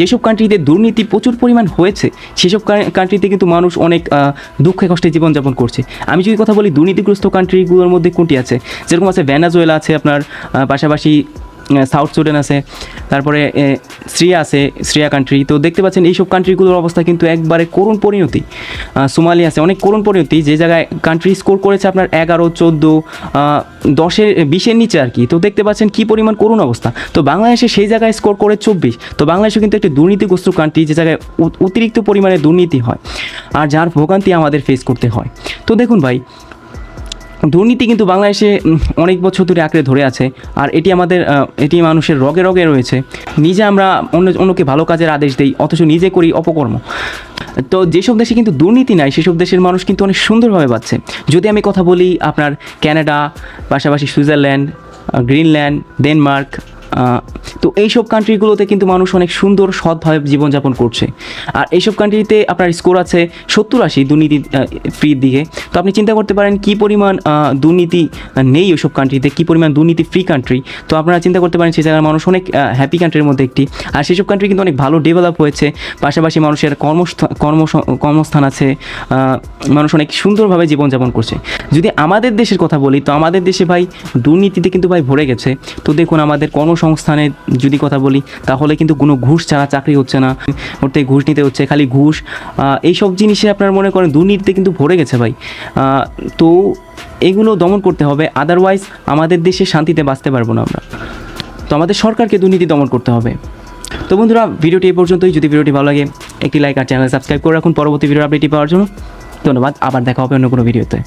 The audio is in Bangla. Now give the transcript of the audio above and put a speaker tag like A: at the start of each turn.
A: যেসব কান্ট্রিতে দুর্নীতি প্রচুর পরিমাণ হয়েছে, সেসব কান্ট্রিতে কিন্তু মানুষ অনেক দুঃখে কষ্টে জীবনযাপন করছে। আমি যদি কথা বলি দুর্নীতিগ্রস্ত কান্ট্রিগুলোর মধ্যে কোনটি আছে? যেরকম আছে ভ্যানাজোয়েলা আছে আপনার পাশাপাশি সাউথ সুডান আছে তারপরে এ, শ্রিয়া আছে শ্রিয়া কান্ট্রি তো দেখতে পাচ্ছেন এইসব কান্ট্রিগুলোর অবস্থা কিন্তু একবারে করুণ পরিণতি। সোমালি আছে অনেক করুণ পরিণতি। যে জায়গায় কান্ট্রি স্কোর করেছে আপনার এগারো চোদ্দ দশের বিশের নিচে আর কি। তো দেখতে পাচ্ছেন কী পরিমাণ করুণ অবস্থা। তো বাংলাদেশে সেই জায়গায় স্কোর করে চব্বিশ। তো বাংলাদেশে কিন্তু একটি দুর্নীতিগ্রস্ত কান্ট্রি যে জায়গায় অতিরিক্ত পরিমাণে দুর্নীতি হয়। আর যার ভোগান্তি আমাদের ফেস করতে হয়। তো দেখুন ভাই দুর্নীতি কিন্তু বাংলাদেশে অনেক বছর ধরে আঁকড়ে ধরে আছে। আর এটি আমাদের এটি মানুষের রগে রগে রয়েছে। নিজে আমরা অন্য, অন্যকে ভালো কাজের আদেশ দিই, অথচ নিজে করি অপকর্ম। তো যেসব দেশে কিন্তু দুর্নীতি নাই, সেসব দেশের মানুষ কিন্তু অনেক সুন্দরভাবে পাচ্ছে যদি আমি কথা বলি আপনার ক্যানাডা পাশাপাশি সুইজারল্যান্ড গ্রিনল্যান্ড ডেনমার্ক তো এইসব কান্ট্রিগুলোতে কিন্তু মানুষ অনেক সুন্দর, সৎভাবে জীবনযাপন করছে। আর এইসব কান্ট্রিতে আপনার স্কোর আছে সত্তর আশি দুর্নীতি ফ্রির দিকে। তো আপনি চিন্তা করতে পারেন কী পরিমাণ দুর্নীতি নেই ওইসব কান্ট্রিতে কী পরিমাণ দুর্নীতি ফ্রি কান্ট্রি তো আপনারা চিন্তা করতে পারেন সেই জায়গার মানুষ অনেক হ্যাপি কান্ট্রির মধ্যে একটি। আর সেসব কান্ট্রি কিন্তু অনেক ভালো ডেভেলপ হয়েছে। পাশাপাশি মানুষের কর্মস্থ কর্ম কর্মস্থান আছে মানুষ অনেক সুন্দরভাবে জীবনযাপন করছে। যদি আমাদের দেশের কথা বলি, তো আমাদের দেশে ভাই দুর্নীতিতে কিন্তু ভাই ভরে গেছে। তো দেখুন আমাদের কর্মসংস্থানে যদি কথা বলি, তাহলে কিন্তু কোনো ঘুষ ছাড়া চাকরি হচ্ছে না। থেকে ঘুষ নিতে হচ্ছে, খালি ঘুষ। এইসব জিনিসে আপনার মনে করেন দুর্নীতিতে কিন্তু ভরে গেছে ভাই। তো এগুলো দমন করতে হবে আদারওয়াইজ আমাদের দেশে শান্তিতে বাঁচতে পারব না আমরা। তো আমাদের সরকারকে দুর্নীতি দমন করতে হবে। তো বন্ধুরা, ভিডিওটি এই পর্যন্তই। যদি ভিডিওটি ভালো লাগে, একটি লাইক আর চ্যানেল সাবস্ক্রাইব করে রাখুন। পরবর্তী ভিডিও আপডেটটি পাওয়ার জন্য। ধন্যবাদ। আবার দেখা হবে অন্য কোনো ভিডিওতে।